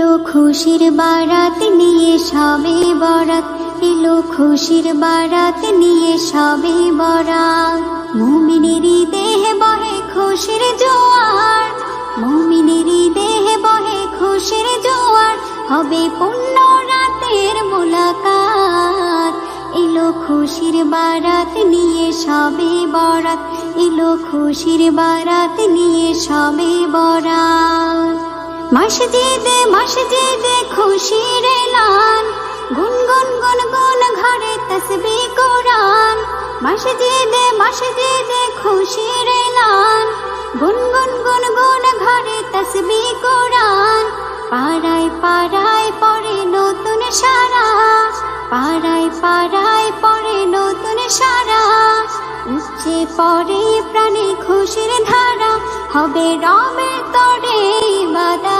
এলো খুশির বারাত নিয়ে সবে বরাত। এলো খুশির বারাত নিয়ে সবে বরাত। মুমিনেরই দেহে বহে খুশির জোয়ার। মুমিনেরই দেহে বহে খুশির জোয়ার। হবে পুণ্য রাতের মোলাকাত। এলো খুশির বারাত নিয়ে সবে বরাত। এলো খুশির বারাত নিয়ে সবে বরাত। মসজিদে মসজিদে খুশির এলান। গুনগুন গুনগুন ঘরে তসবি কোরআন। মসজিদে মসজিদে খুশির এলান। গুনগুন গুনগুন ঘরে তসবি কোরআন। পাড়ায় পাড়ায় পড়ে নতুন সারা। পাড়ায় পাড়ায় পড়ে নতুন সারা। উচ্চে পড়ে প্রাণে খুশির ধারা। হবে রবের তরে এলো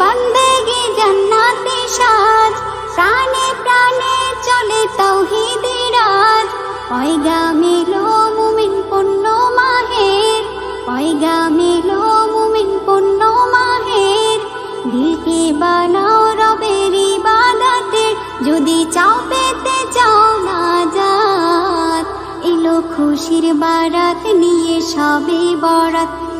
বন্দেগে জান্নাতি সাজ প্রাণে প্রাণে চলে তৌহিদি রাজ পয়গা মেলো মাহের। পয়গা মেলো মুমিন পুণ্য মাহের। দিলকে বানাও রবের ইবাদতের যদি চাও পেতে চাও না যাত। এলো খুশির বারাত নিয়ে সবে বরাত।